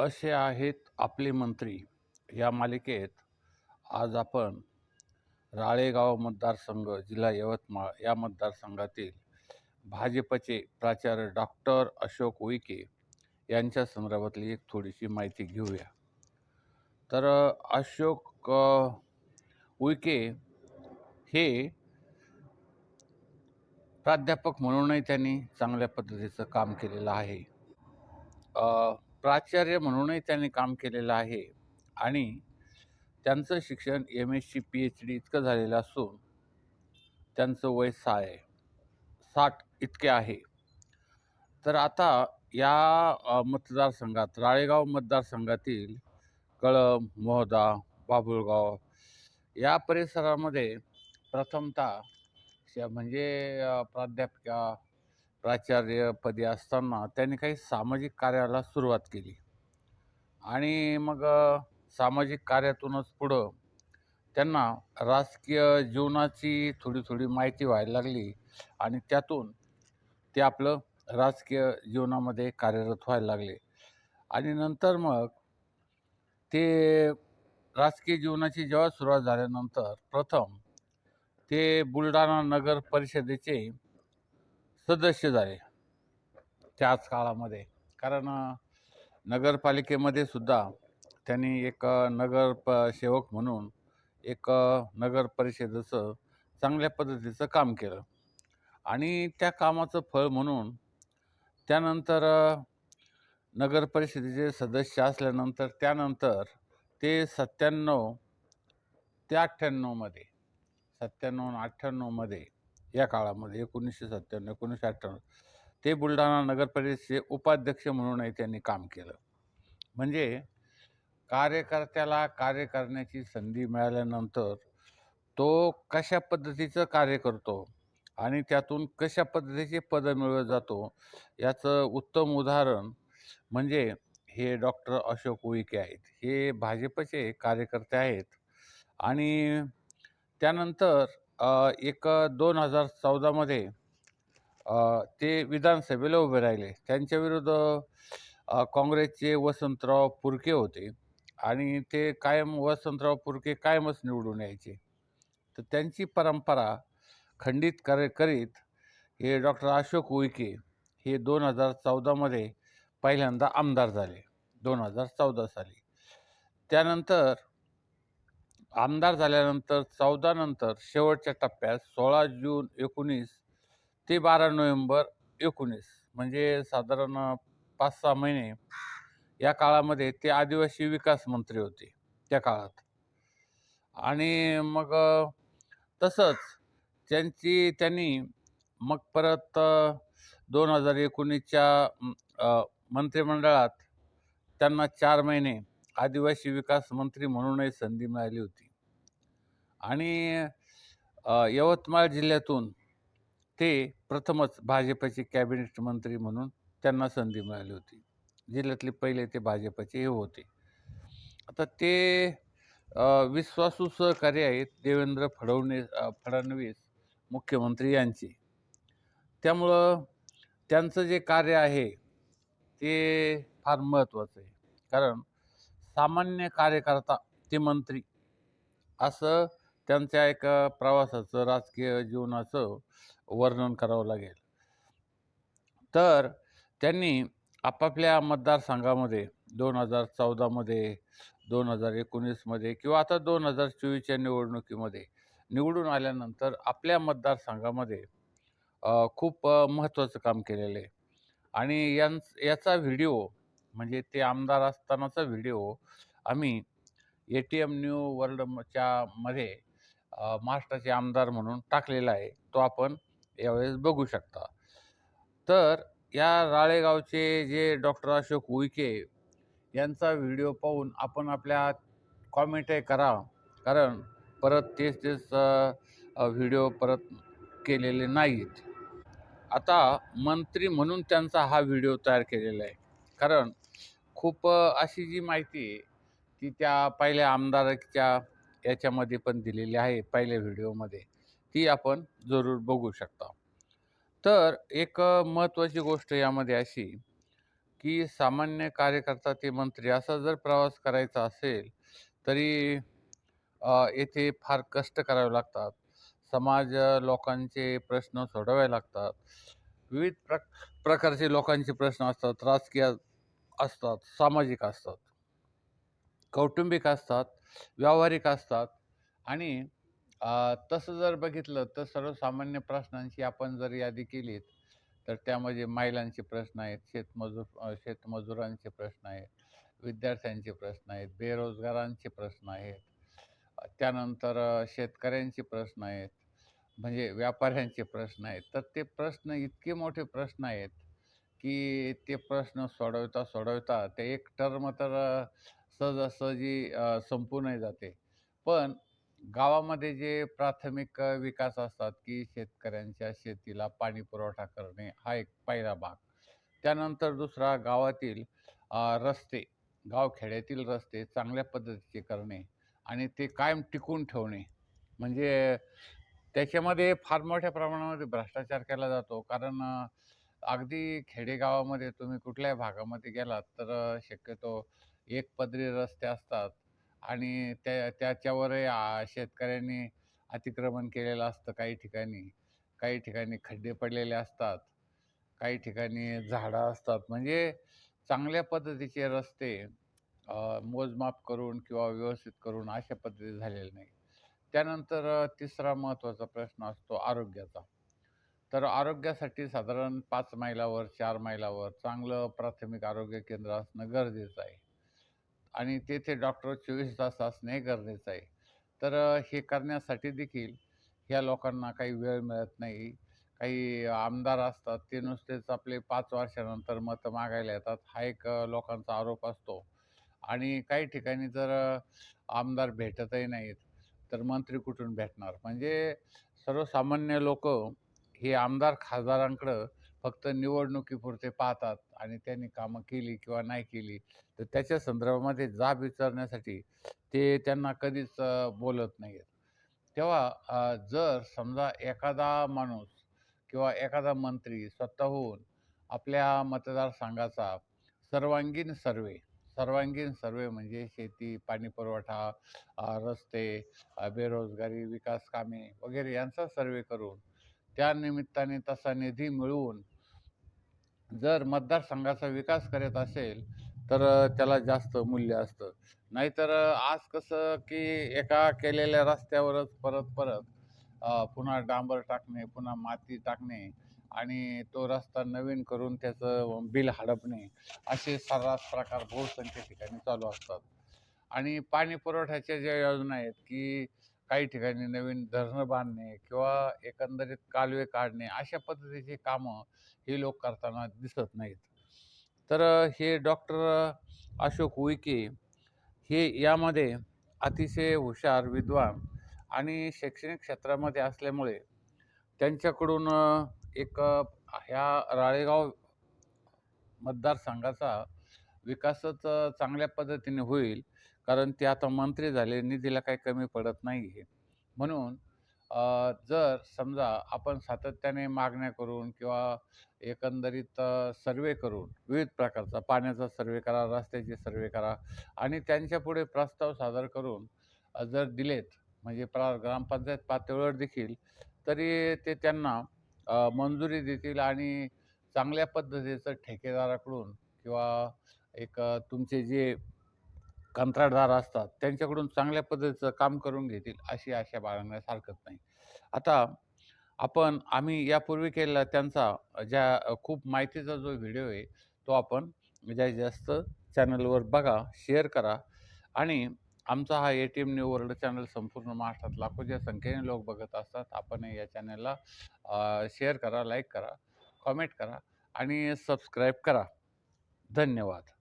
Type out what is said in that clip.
असे आहेत आपले मंत्री. या मालिकेत आज आपण राळेगाव मतदारसंघ जिल्हा यवतमाळ या मतदारसंघातील भाजपचे प्राचार्य डॉक्टर अशोक उईके यांच्या संदर्भातली एक थोडीशी माहिती घेऊया. तर अशोक उईके हे प्राध्यापक म्हणूनही त्यांनी चांगल्या पद्धतीचं काम केलेलं आहे. प्राचार्य म्हणूनही त्यांनी काम केलेलं आहे. आणि त्यांचं शिक्षण M S C P H D इतकं झालेलं असून त्यांचं वय सा आहे. साठ इतके आहे. तर आता या मतदारसंघात राळेगाव मतदारसंघातील कळंब मोहदा बाभुळगाव या परिसरामध्ये प्रथमतः श- म्हणजे प्राध्यापिका प्राचार्यपदी असताना त्यांनी काही सामाजिक कार्याला सुरुवात केली. आणि मग सामाजिक कार्यातूनच पुढं त्यांना राजकीय जीवनाची थोडी थोडी माहिती व्हायला लागली आणि त्यातून ते आपलं राजकीय जीवनामध्ये कार्यरत व्हायला लागले. आणि नंतर मग ते राजकीय जीवनाची जेव्हा सुरुवात झाल्यानंतर प्रथम ते बुलढाणा नगर परिषदेचे सदस्य झाले त्याच काळामध्ये. कारण नगरपालिकेमध्ये सुद्धा त्यांनी एक नगर प सेवक म्हणून एक नगर परिषदेचं चांगल्या पद्धतीचं काम केलं. आणि त्या कामाचं फळ म्हणून त्यानंतर नगर परिषदेचे सदस्य असल्यानंतर त्यानंतर ते सत्त्याण्णव ते अठ्ठ्याण्णवमध्ये सत्त्याण्णव अठ्ठ्याण्णवमध्ये या काळामध्ये एकोणीसशे सत्त्याण्णव एकोणीसशे अठ्ठ्याण्णव ते बुलढाणा नगरपरिषदेचे उपाध्यक्ष म्हणूनही त्यांनी काम केलं. म्हणजे कार्यकर्त्याला कार्य करण्याची संधी मिळाल्यानंतर तो कशा पद्धतीचं कार्य करतो आणि त्यातून कशा पद्धतीचे पदं मिळवत जातो याचं उत्तम उदाहरण म्हणजे हे डॉक्टर अशोक उईके आहेत. हे भाजपचे कार्यकर्ते आहेत आणि त्यानंतर एक दोन हजार चौदामध्ये ते विधानसभेला उभे राहिले. त्यांच्याविरुद्ध विरुद्ध काँग्रेसचे वसंतराव पुरके होते आणि ते कायम वसंतराव पुरके कायमच निवडून यायचे. तर त्यांची परंपरा खंडित कर करीत हे डॉक्टर अशोक उईके हे दोन हजार चौदामध्ये पहिल्यांदा आमदार झाले. दोन हजार चौदा साली. त्यानंतर आमदार झाल्यानंतर चौदा नंतर शेवटच्या टप्प्यात सोळा जून एकोणीस ते बारा नोव्हेंबर एकोणीस म्हणजे साधारण पाच सहा महिने या काळामध्ये ते आदिवासी विकास मंत्री होते त्या काळात. आणि मग तसंच त्यांची त्यांनी मग परत दोन हजार एकोणीसच्या मंत्रिमंडळात त्यांना चार महिने आदिवासी विकास मंत्री म्हणूनही संधी मिळाली होती. आणि यवतमाळ जिल्ह्यातून ते प्रथमच भाजपचे कॅबिनेट मंत्री म्हणून त्यांना संधी मिळाली होती. जिल्ह्यातले पहिले ते भाजपचे हे होते. आता ते विश्वासू सहकारी आहेत देवेंद्र फडणवीस फडणवीस मुख्यमंत्री यांचे. त्यामुळं त्यांचं जे कार्य आहे ते फार महत्त्वाचं आहे. कारण सामान्य कार्यकर्ता ते मंत्री. असं त्यांच्या एका प्रवासाचं राजकीय जीवनाचं वर्णन करावं लागेल. तर त्यांनी आपापल्या मतदारसंघामध्ये दोन हजार चौदामध्ये दोन हजार एकोणीसमध्ये किंवा आता दोन हजार चोवीसच्या निवडणुकीमध्ये निवडून आल्यानंतर आपल्या मतदारसंघामध्ये खूप महत्त्वाचं काम केलेलं आहे. आणि यां याचा व्हिडिओ म्हणजे ते आमदार असतानाचा व्हिडिओ आम्ही ए टी एम न्यू वर्ल्डच्या मध्ये महाराष्ट्राचे आमदार म्हणून टाकलेला आहे. तो आपण यावेळेस बघू शकता. तर या राळेगावचे जे डॉक्टर अशोक उईके यांचा व्हिडिओ पाहून आपण आपल्या कॉमेंटही करा. कारण परत तेच तेच व्हिडिओ परत केलेले नाहीत. आता मंत्री म्हणून त्यांचा हा व्हिडिओ तयार केलेला आहे. कारण खूप अशी जी माहिती आहे ती त्या पहिल्या आमदारच्या याच्यामध्ये पण दिलेली आहे पहिल्या व्हिडिओमध्ये ती आपण जरूर बघू शकता तर एक महत्त्वाची गोष्ट यामध्ये अशी की सामान्य कार्यकर्ता ते मंत्री असा जर प्रवास करायचा असेल तरी येथे फार कष्ट करावे लागतात. समाज लोकांचे प्रश्न सोडवावे लागतात. विविध प्र प्रकारचे लोकांचे प्रश्न असतात. राजकीय असतात, सामाजिक असतात, कौटुंबिक असतात, व्यावहारिक असतात आणि तसं जर बघितलं तर सर्वसामान्य प्रश्नांची आपण जर यादी केलीत, तर त्यामध्ये महिलांचे प्रश्न आहेत, शेतमजूर शेतमजुरांचे प्रश्न आहेत, विद्यार्थ्यांचे प्रश्न आहेत, बेरोजगारांचे प्रश्न आहेत. त्यानंतर शेतकऱ्यांचे प्रश्न आहेत, म्हणजे व्यापाऱ्यांचे प्रश्न आहेत. तर ते प्रश्न इतके मोठे प्रश्न आहेत, की ते प्रश्न सोडवता, सोडवता ते एक टर्म तर सहजासहजी संपूनही जाते. पण गावामध्ये जे प्राथमिक विकास असतात, की शेतकऱ्यांच्या शेतीला पाणी पुरवठा करणे हा एक पहिला भाग. त्यानंतर दुसरा गावातील रस्ते, गावखेड्यातील रस्ते चांगल्या पद्धतीचे करणे आणि ते कायम टिकून ठेवणे. म्हणजे त्याच्यामध्ये फार मोठ्या प्रमाणामध्ये भ्रष्टाचार केला जातो. कारण अगदी खेडेगावामध्ये तुम्ही कुठल्याही भागामध्ये गेलात तर शक्यतो एक पदरी रस्ते असतात आणि त्या त्याच्यावरही आ, शेतकऱ्यांनी अतिक्रमण केलेलं असतं काही ठिकाणी. काही ठिकाणी खड्डे पडलेले असतात. काही ठिकाणी झाडं असतात. म्हणजे चांगल्या पद्धतीचे रस्ते अ, मोजमाप करून किंवा व्यवस्थित करून अशा पद्धती झालेले नाही. त्यानंतर अ, तिसरा महत्त्वाचा प्रश्न असतो आरोग्याचा. तर आरोग्यासाठी साधारण पाच मैलावर, चार मैलावर चांगलं प्राथमिक आरोग्य केंद्र असणं गरजेचं आहे. आणि तेथे डॉक्टर 24 तास असणे गरजेचं आहे. तर हे करण्यासाठी देखील ह्या लोकांना काही वेळ मिळत नाही. काही आमदार असतात, ते नुसतेच आपले पाच वर्षानंतर मतं मागायला येतात. हा एक लोकांचा आरोप असतो. आणि काही ठिकाणी जर आमदार भेटतही नाहीत, तर मंत्री कुठून भेटणार? म्हणजे सर्वसामान्य लोक हे आमदार खासदारांकडं फक्त निवडणुकीपुरते पाहतात आणि त्यांनी कामं केली किंवा नाही केली, तर त्याच्या संदर्भामध्ये जाब विचारण्यासाठी ते त्यांना कधीच बोलत नाही आहेत तेव्हा जर समजा एखादा माणूस किंवा एखादा मंत्री स्वतःहून आपल्या मतदारसंघाचा सर्वांगीण सर्वे सर्वांगीण सर्वे म्हणजे शेती, पाणी पुरवठा, रस्ते, बेरोजगारी, विकास कामे वगैरे यांचा सर्वे करून त्या निमित्ताने तसा निधी मिळवून जर मतदारसंघाचा विकास करत असेल, तर त्याला जास्त मूल्य असतं. नाहीतर आज कसं की एका केलेल्या रस्त्यावरच परत-परत पुन्हा डांबर टाकणे, पुन्हा माती टाकणे आणि तो रस्ता नवीन करून त्याचं बिल हडपणे, असे सर्रास प्रकार बहुसंख्य ठिकाणी चालू असतात. आणि पाणी पुरवठ्याच्या ज्या योजना आहेत, की काही ठिकाणी नवीन धरणं बांधणे किंवा एकंदरीत कालवे काढणे, अशा पद्धतीची कामं हे लोक करताना दिसत नाहीत. तर हे डॉक्टर अशोक उईके हे यामध्ये अतिशय हुशार, विद्वान आणि शैक्षणिक क्षेत्रामध्ये असल्यामुळे त्यांच्याकडून एक ह्या राळेगाव मतदारसंघाचा विकासच चांगल्या पद्धतीने होईल. कारण ते आता मंत्री झाले, निधीला काही कमी पडत नाही आहे. म्हणून जर समजा आपण सातत्याने मागण्या करून किंवा एकंदरीत सर्वे करून विविध प्रकारचा पाण्याचा सर्वे करा, रस्त्याचे सर्वे करा आणि त्यांच्यापुढे प्रस्ताव सादर करून जर दिलेत म्हणजे प्रा ग्रामपंचायत पातळीवर देखील तरी ते त्यांना मंजुरी देतील आणि चांगल्या पद्धतीचं ठेकेदाराकडून किंवा एक तुमचे जे कंत्राटदार असतात त्यांच्याकडून चांगल्या पद्धतीचं काम करून घेतील अशी आशा बाळगण्यास हरकत नाही. आता आपण आम्ही यापूर्वी केलेला त्यांचा ज्या खूप माहितीचा जो व्हिडिओ आहे तो आपण जास्तीत जास्त चॅनलवर बघा, शेअर करा आणि आमचा हा ए-टी-एम न्यू वर्ल्ड चॅनल संपूर्ण महाराष्ट्रात लाखोच्या संख्येने लोक बघत असतात. आपण या चॅनलला शेअर करा, लाईक करा, कॉमेंट करा आणि सबस्क्राईब करा. धन्यवाद.